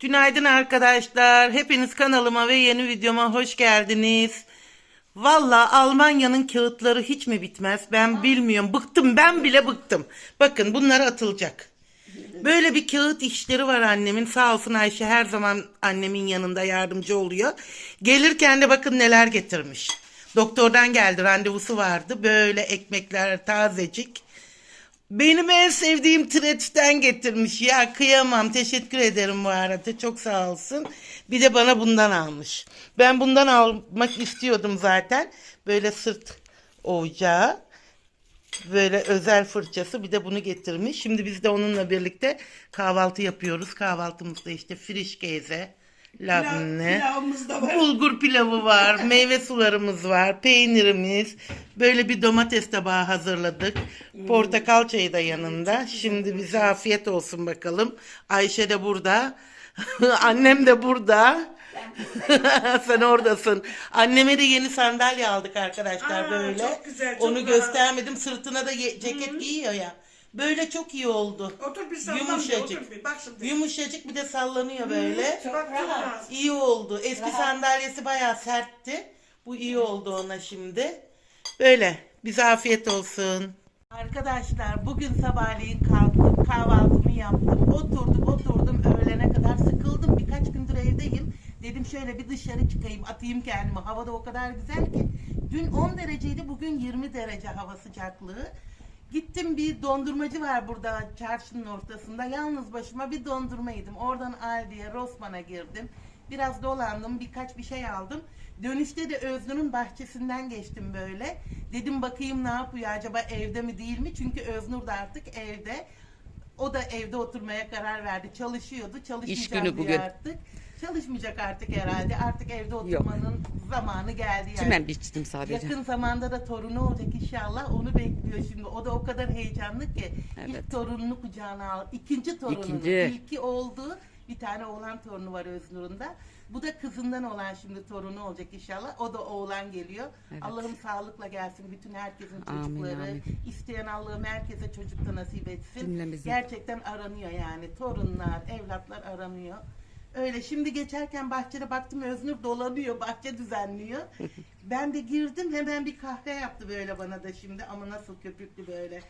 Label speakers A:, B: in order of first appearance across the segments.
A: Günaydın arkadaşlar. Hepiniz kanalıma ve yeni videoma hoş geldiniz. Valla Almanya'nın kağıtları hiç mi bitmez? Ben bilmiyorum. Bıktım ben bile bıktım. Bakın bunlar atılacak. Böyle bir kağıt işleri var annemin. Sağ olsun Ayşe her zaman annemin yanında yardımcı oluyor. Gelirken de bakın neler getirmiş. Doktordan geldi randevusu vardı. Böyle ekmekler tazecik. Benim en sevdiğim treçten getirmiş ya kıyamam teşekkür ederim bu arada çok sağ olsun. Bir de bana bundan almış. Ben bundan almak istiyordum zaten. Böyle sırt ocağı. Böyle özel fırçası bir de bunu getirmiş. Şimdi biz de onunla birlikte kahvaltı yapıyoruz. Kahvaltımızda işte frişkeze, labne, bulgur pilavı var, meyve sularımız var, peynirimiz. Böyle bir domates tabağı hazırladık. Portakal çayı da yanında. Şimdi bize afiyet olsun bakalım. Ayşe de burada. Annem de burada. Sen oradasın. Anneme de yeni sandalye aldık arkadaşlar
B: Aa,
A: böyle.
B: çok güzel, çok
A: Onu
B: rahat.
A: göstermedim. Sırtına da ye- ceket giyiyor ya. Böyle çok iyi oldu.
B: Otur bir sallan bir,
A: Yumuşacık.
B: otur bir. Bak şimdi.
A: Yumuşacık bir de sallanıyor böyle.
B: Bak çok rahat.
A: İyi oldu. Eski sandalyesi bayağı sertti. Bu iyi oldu ona şimdi. Böyle. Bize afiyet olsun. Arkadaşlar bugün sabahleyin kalktım. Kahvaltımı yaptım. Oturdum oturdum öğlene kadar sıkıldım. Birkaç gündür evdeyim. Dedim şöyle bir dışarı çıkayım atayım kendimi. Havada o kadar güzel ki. Dün 10 dereceydi bugün 20 derece hava sıcaklığı. Gittim bir dondurmacı var burada çarşının ortasında. Yalnız başıma bir dondurma yedim. Oradan Aldi'ye, Rossmann'a girdim. Biraz dolandım, birkaç bir şey aldım. Dönüşte de Öznur'un bahçesinden geçtim böyle. Dedim bakayım ne yapıyor acaba evde mi değil mi? Çünkü Öznur da artık evde. O da evde oturmaya karar verdi. Çalışıyordu. Çalışmayacağım
C: günü
A: diyor
C: bugün.
A: artık. Çalışmayacak artık herhalde. Artık evde oturmanın zamanı geldi yani.
C: Çimen biçtim sadece.
A: Yakın zamanda da torunu olacak inşallah. Onu bekliyor şimdi. O da o kadar heyecanlı ki.
C: Evet.
A: İlk torununu kucağına al. İkinci torununu.
C: İkinci.
A: İlki oldu. Bir tane oğlan torunu var Öznur'un da. Bu da kızından olan şimdi torunu olacak inşallah. O da oğlan geliyor.
C: Evet.
A: Allah'ım sağlıkla gelsin bütün herkesin
C: Amin,
A: çocukları.
C: amin.
A: İsteyen Allah'ım herkese çocuk da nasip etsin.
C: Cümlemizin.
A: Gerçekten aranıyor yani. Torunlar, evlatlar aranıyor. Öyle şimdi geçerken bahçede baktım Öznur dolanıyor, bahçe düzenliyor. ben de girdim hemen bir kahve yaptı böyle bana da şimdi ama nasıl köpüklü böyle.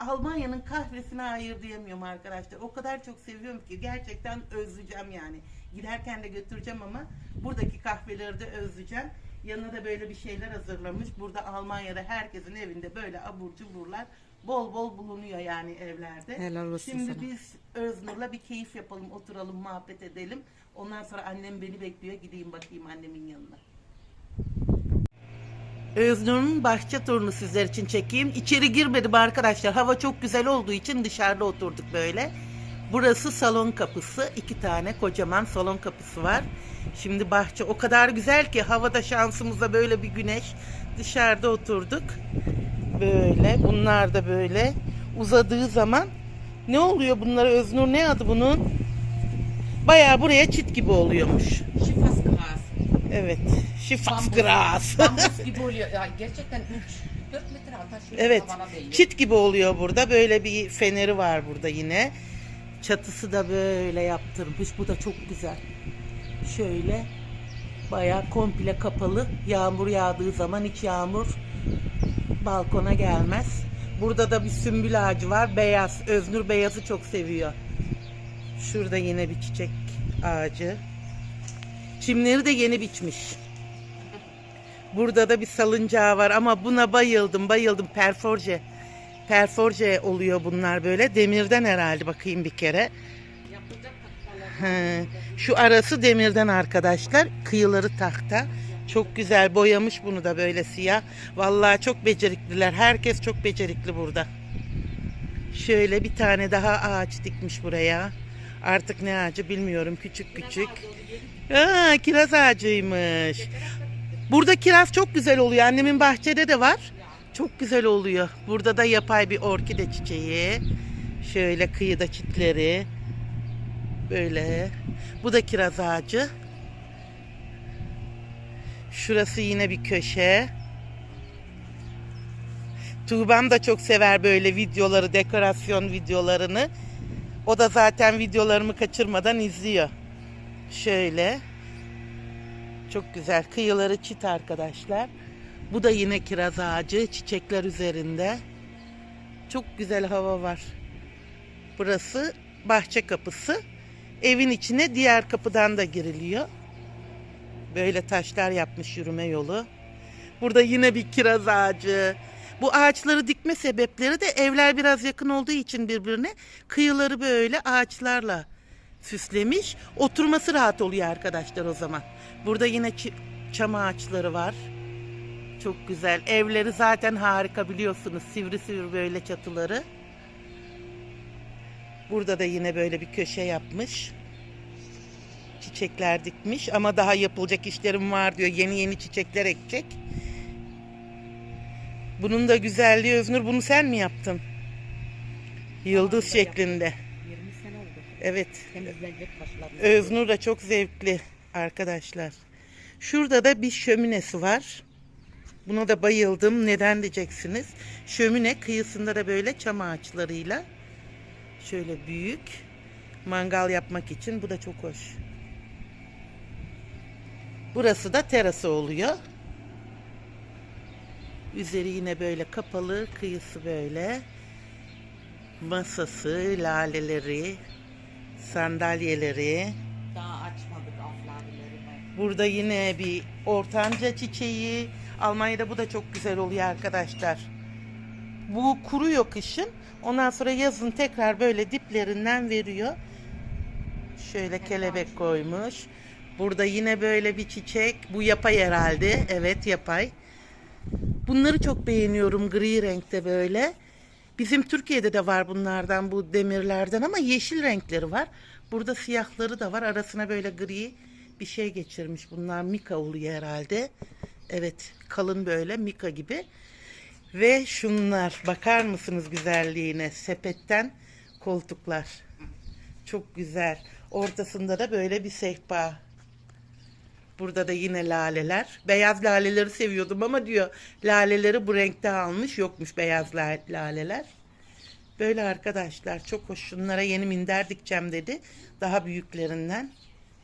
A: Almanya'nın kahvesine hayır diyemiyorum arkadaşlar. O kadar çok seviyorum ki gerçekten özleyeceğim yani. Giderken de götüreceğim ama buradaki kahveleri de özleyeceğim. Yanına da böyle bir şeyler hazırlamış. Burada Almanya'da herkesin evinde böyle abur cuburlar bol bol bulunuyor yani evlerde.
C: Helal olsun
A: Şimdi
C: sana.
A: biz Öznur'la bir keyif yapalım, oturalım, muhabbet edelim. Ondan sonra annem beni bekliyor. Gideyim bakayım annemin yanına. Öznur'un bahçe turunu sizler için çekeyim. İçeri girmedim arkadaşlar. Hava çok güzel olduğu için dışarıda oturduk böyle. Burası salon kapısı. iki tane kocaman salon kapısı var. Şimdi bahçe o kadar güzel ki havada şansımıza böyle bir güneş. Dışarıda oturduk. Böyle bunlar da böyle uzadığı zaman ne oluyor bunlara Öznur ne adı bunun? Bayağı buraya çit gibi oluyormuş.
C: Şifasgras.
A: Evet. Şifasgras.
C: Bambus gibi oluyor. Ya gerçekten 3 4 metre taşıyor.
A: Evet.
C: tavana değiyor.
A: Çit gibi oluyor burada. Böyle bir feneri var burada yine. Çatısı da böyle yaptırmış. Bu da çok güzel. Şöyle bayağı komple kapalı. Yağmur yağdığı zaman hiç yağmur balkona gelmez. Burada da bir sümbül ağacı var. Beyaz. Öznur beyazı çok seviyor. Şurada yine bir çiçek ağacı. Çimleri de yeni biçmiş. Burada da bir salıncağı var ama buna bayıldım bayıldım perforje. Perforje oluyor bunlar böyle demirden herhalde bakayım bir kere. Şu arası demirden arkadaşlar kıyıları tahta. Çok güzel boyamış bunu da böyle siyah. Vallahi çok becerikliler. Herkes çok becerikli burada. Şöyle bir tane daha ağaç dikmiş buraya. Artık ne ağacı bilmiyorum. Küçük küçük. Aa, kiraz ağacıymış. Burada kiraz çok güzel oluyor. Annemin bahçede de var. Çok güzel oluyor. Burada da yapay bir orkide çiçeği. Şöyle kıyıda çitleri. Böyle. Bu da kiraz ağacı. Şurası yine bir köşe. Tuğbam da çok sever böyle videoları, dekorasyon videolarını. O da zaten videolarımı kaçırmadan izliyor. Şöyle. Çok güzel. Kıyıları çit arkadaşlar. Bu da yine kiraz ağacı. Çiçekler üzerinde. Çok güzel hava var. Burası bahçe kapısı. Evin içine diğer kapıdan da giriliyor. Böyle taşlar yapmış yürüme yolu. Burada yine bir kiraz ağacı. Bu ağaçları dikme sebepleri de evler biraz yakın olduğu için birbirine kıyıları böyle ağaçlarla süslemiş. Oturması rahat oluyor arkadaşlar o zaman. Burada yine çam ağaçları var. Çok güzel. Evleri zaten harika biliyorsunuz. Sivri sivri böyle çatıları. Burada da yine böyle bir köşe yapmış. Çiçekler dikmiş ama daha yapılacak işlerim var diyor. Yeni yeni çiçekler ekecek. Bunun da güzelliği Öznur bunu sen mi yaptın? Yıldız şeklinde.
C: 20 sene oldu.
A: Evet. Öznur da çok zevkli arkadaşlar. Şurada da bir şöminesi var. Buna da bayıldım. Neden diyeceksiniz? Şömine kıyısında da böyle çam ağaçlarıyla şöyle büyük mangal yapmak için. Bu da çok hoş. Burası da terası oluyor. Üzeri yine böyle kapalı, kıyısı böyle. Masası, laleleri, sandalyeleri.
C: Daha açmadık aflarlarını.
A: Burada yine bir ortanca çiçeği. Almanya'da bu da çok güzel oluyor arkadaşlar. Bu kuruyor kışın. Ondan sonra yazın tekrar böyle diplerinden veriyor. Şöyle kelebek koymuş. Burada yine böyle bir çiçek. Bu yapay herhalde. Evet yapay. Bunları çok beğeniyorum gri renkte böyle. Bizim Türkiye'de de var bunlardan bu demirlerden ama yeşil renkleri var. Burada siyahları da var. Arasına böyle gri bir şey geçirmiş. Bunlar mika oluyor herhalde. Evet kalın böyle mika gibi. Ve şunlar bakar mısınız güzelliğine? Sepetten koltuklar. Çok güzel. Ortasında da böyle bir sehpa. Burada da yine laleler. Beyaz laleleri seviyordum ama diyor laleleri bu renkte almış. Yokmuş beyaz la- laleler. Böyle arkadaşlar çok hoş. Şunlara yeni minder dikeceğim dedi. Daha büyüklerinden.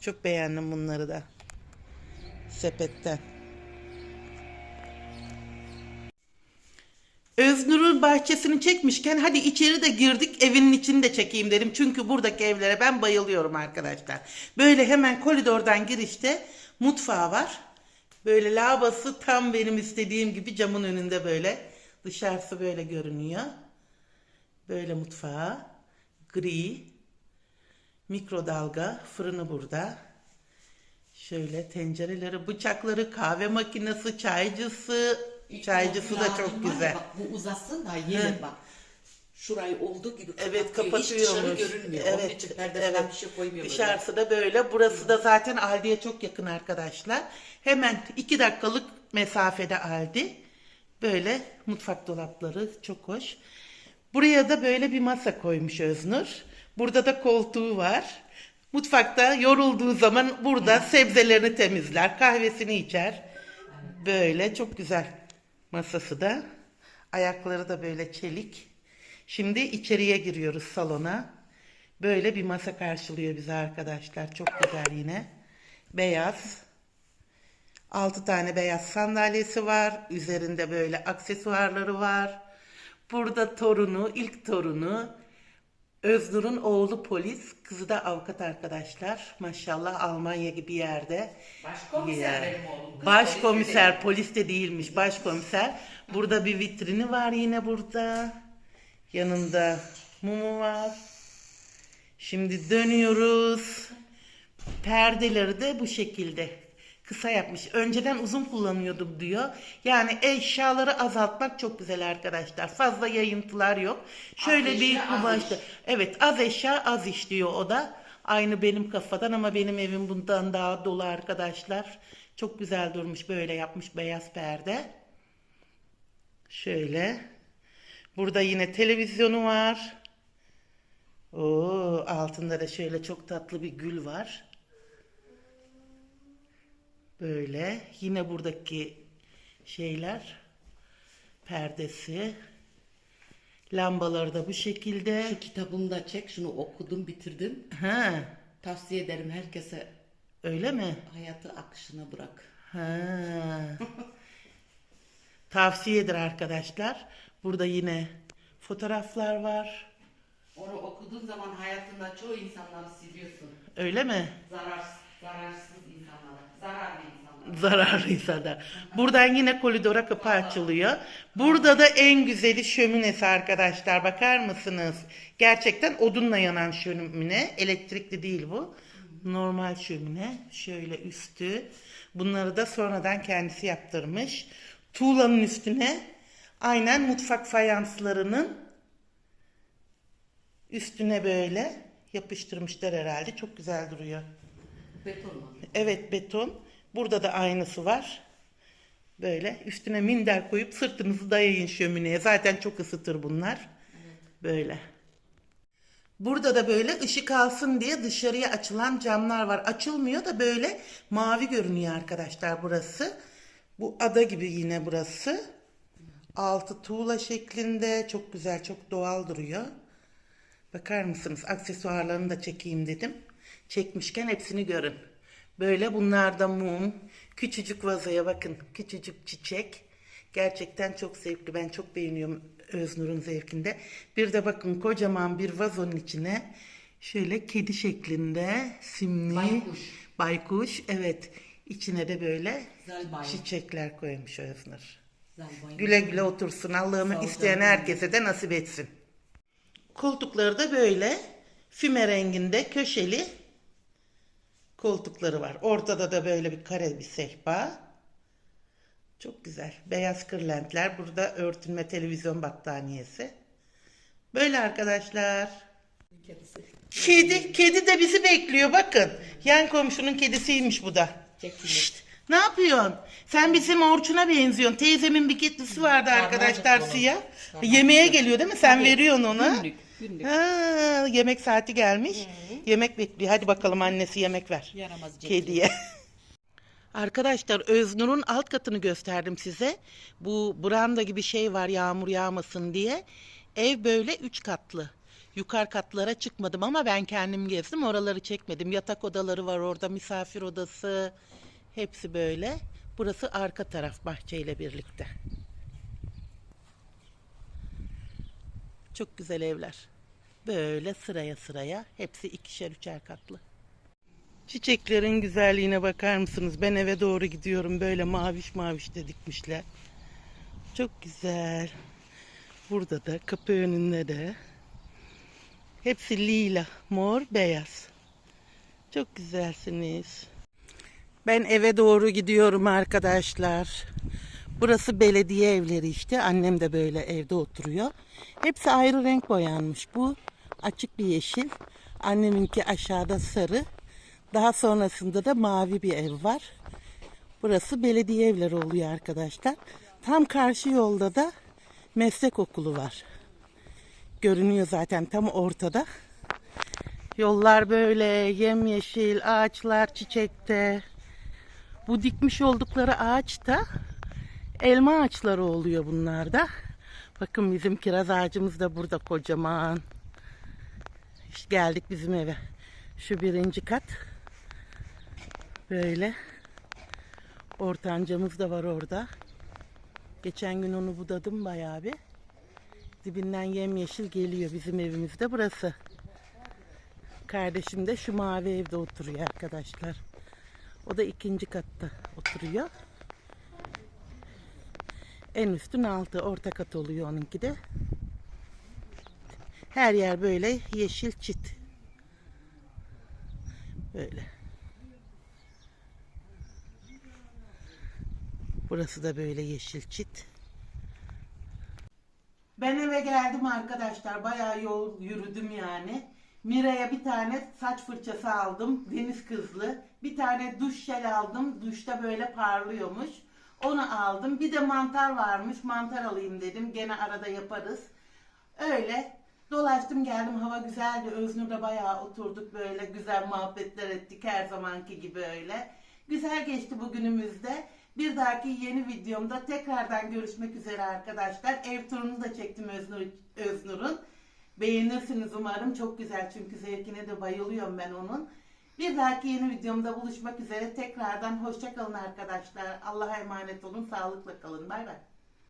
A: Çok beğendim bunları da. Sepetten. Bahçesini çekmişken hadi içeri de girdik evinin içini de çekeyim dedim. Çünkü buradaki evlere ben bayılıyorum arkadaşlar. Böyle hemen koridordan girişte mutfağı var. Böyle lavabası tam benim istediğim gibi camın önünde böyle. Dışarısı böyle görünüyor. Böyle mutfağı. Gri. Mikrodalga. Fırını burada. Şöyle tencereleri, bıçakları, kahve makinesi, çaycısı. Çaycısı da çok güzel.
C: Bak bu uzasın da yine bak. Şurayı olduğu gibi
A: Evet
C: kapatıyor. Hiç
A: kapatıyormuş.
C: görünmüyor.
A: Evet,
C: Onun için perde
A: evet.
C: falan bir şey koymuyor. böyle.
A: Dışarısı da böyle. Burası da zaten Aldi'ye çok yakın arkadaşlar. Hemen iki dakikalık mesafede Aldi. Böyle mutfak dolapları çok hoş. Buraya da böyle bir masa koymuş Öznur. Burada da koltuğu var. Mutfakta yorulduğu zaman burada sebzelerini temizler, kahvesini içer. Böyle çok güzel masası da. Ayakları da böyle çelik. Şimdi içeriye giriyoruz salona. Böyle bir masa karşılıyor bizi arkadaşlar. Çok güzel yine. Beyaz. Altı tane beyaz sandalyesi var. Üzerinde böyle aksesuarları var. Burada torunu, ilk torunu. Öznur'un oğlu polis, kızı da avukat arkadaşlar. Maşallah Almanya gibi yerde.
C: Başkomiser
A: Ya.
C: benim oğlum. Kız
A: Başkomiser, polis de değilmiş, başkomiser. Burada bir vitrini var yine burada. Yanında mumu var. Şimdi dönüyoruz. Perdeleri de bu şekilde kısa yapmış. Önceden uzun kullanıyordum diyor. Yani eşyaları azaltmak çok güzel arkadaşlar. Fazla yayıntılar yok. Şöyle
C: Az
A: bir kumaşta. Evet az eşya az iş diyor o da. Aynı benim kafadan ama benim evim bundan daha dolu arkadaşlar. Çok güzel durmuş böyle yapmış beyaz perde. Şöyle. Burada yine televizyonu var. Oo, altında da şöyle çok tatlı bir gül var. Böyle. Yine buradaki şeyler. Perdesi. Lambaları da bu şekilde.
C: Şu kitabını da çek. Şunu okudum bitirdim.
A: Ha.
C: Tavsiye ederim herkese
A: Öyle mi?
B: Hayatı akışına bırak.
A: Ha. Tavsiyedir arkadaşlar. Burada yine fotoğraflar var.
B: Onu okuduğun zaman hayatında çoğu insanları siliyorsun.
A: Öyle mi?
B: Zarar, zararsız insanları, zararlı
A: da. Buradan yine koridora kapı açılıyor. Burada da en güzeli şöminesi arkadaşlar. Bakar mısınız? Gerçekten odunla yanan şömine. Elektrikli değil bu. Normal şömine. Şöyle üstü. Bunları da sonradan kendisi yaptırmış. Tuğlanın üstüne aynen mutfak fayanslarının üstüne böyle yapıştırmışlar herhalde. Çok güzel duruyor.
B: Beton mu?
A: Evet beton. Burada da aynısı var. Böyle üstüne minder koyup sırtınızı dayayın şömineye. Zaten çok ısıtır bunlar. Böyle. Burada da böyle ışık alsın diye dışarıya açılan camlar var. Açılmıyor da böyle mavi görünüyor arkadaşlar burası. Bu ada gibi yine burası. Altı tuğla şeklinde. Çok güzel, çok doğal duruyor. Bakar mısınız? Aksesuarlarını da çekeyim dedim. Çekmişken hepsini görün. Böyle bunlar da mum. Küçücük vazoya bakın. Küçücük çiçek. Gerçekten çok zevkli. Ben çok beğeniyorum Öznur'un zevkinde. Bir de bakın kocaman bir vazonun içine şöyle kedi şeklinde simli
B: Baykuş.
A: baykuş evet içine de böyle
B: Zalbay.
A: çiçekler koymuş Öznur.
B: Zalbay.
A: Güle güle otursun.
B: Ol
A: isteyen herkese de nasip etsin. Koltukları da böyle füme renginde köşeli koltukları var. Ortada da böyle bir kare bir sehpa. Çok güzel. Beyaz kırlentler. Burada örtünme televizyon battaniyesi. Böyle arkadaşlar.
B: Kedisi.
A: Kedi, kedi de bizi bekliyor bakın. Yan komşunun kedisiymiş bu da. Şşt, ne yapıyorsun? Sen bizim Orçun'a benziyorsun. Teyzemin bir kedisi vardı arkadaşlar siyah. Yemeğe geliyor değil mi? Sen veriyorsun ona.
B: Günlük, günlük.
A: Ha, yemek saati gelmiş. Yemek bekliyor. Hadi bakalım annesi yemek ver.
B: Yaramaz.
A: Kediye. Arkadaşlar Öznur'un alt katını gösterdim size. Bu branda gibi şey var yağmur yağmasın diye. Ev böyle üç katlı. Yukarı katlara çıkmadım ama ben kendim gezdim. Oraları çekmedim. Yatak odaları var orada, misafir odası. Hepsi böyle. Burası arka taraf bahçeyle birlikte. Çok güzel evler. Böyle sıraya sıraya. Hepsi ikişer üçer katlı. Çiçeklerin güzelliğine bakar mısınız? Ben eve doğru gidiyorum. Böyle maviş maviş de dikmişler. Çok güzel. Burada da kapı önünde de. Hepsi lila, mor, beyaz. Çok güzelsiniz. Ben eve doğru gidiyorum arkadaşlar. Burası belediye evleri işte. Annem de böyle evde oturuyor. Hepsi ayrı renk boyanmış. Bu açık bir yeşil. Anneminki aşağıda sarı. Daha sonrasında da mavi bir ev var. Burası belediye evleri oluyor arkadaşlar. Tam karşı yolda da meslek okulu var. Görünüyor zaten tam ortada. Yollar böyle yemyeşil, ağaçlar çiçekte. Bu dikmiş oldukları ağaç da elma ağaçları oluyor bunlarda. Bakın bizim kiraz ağacımız da burada kocaman. İşte geldik bizim eve. Şu birinci kat. Böyle. Ortancamız da var orada. Geçen gün onu budadım bayağı bir. Dibinden yemyeşil geliyor bizim evimizde burası. Kardeşim de şu mavi evde oturuyor arkadaşlar. O da ikinci katta oturuyor. En üstün altı orta kat oluyor onunki de. Her yer böyle yeşil çit. Böyle. Burası da böyle yeşil çit. Ben eve geldim arkadaşlar. Bayağı yol yürüdüm yani. Mira'ya bir tane saç fırçası aldım. Deniz kızlı. Bir tane duş jel aldım. Duşta böyle parlıyormuş. Onu aldım. Bir de mantar varmış. Mantar alayım dedim. Gene arada yaparız. Öyle dolaştım geldim. Hava güzeldi. Öznur'da bayağı oturduk böyle güzel muhabbetler ettik her zamanki gibi öyle. Güzel geçti bugünümüzde. Bir dahaki yeni videomda tekrardan görüşmek üzere arkadaşlar. Ev turunu da çektim Öznur, Öznur'un. Beğenirsiniz umarım. Çok güzel çünkü zevkine de bayılıyorum ben onun. Bir dahaki yeni videomda buluşmak üzere. Tekrardan hoşça kalın arkadaşlar. Allah'a emanet olun. Sağlıkla kalın. Bay bay.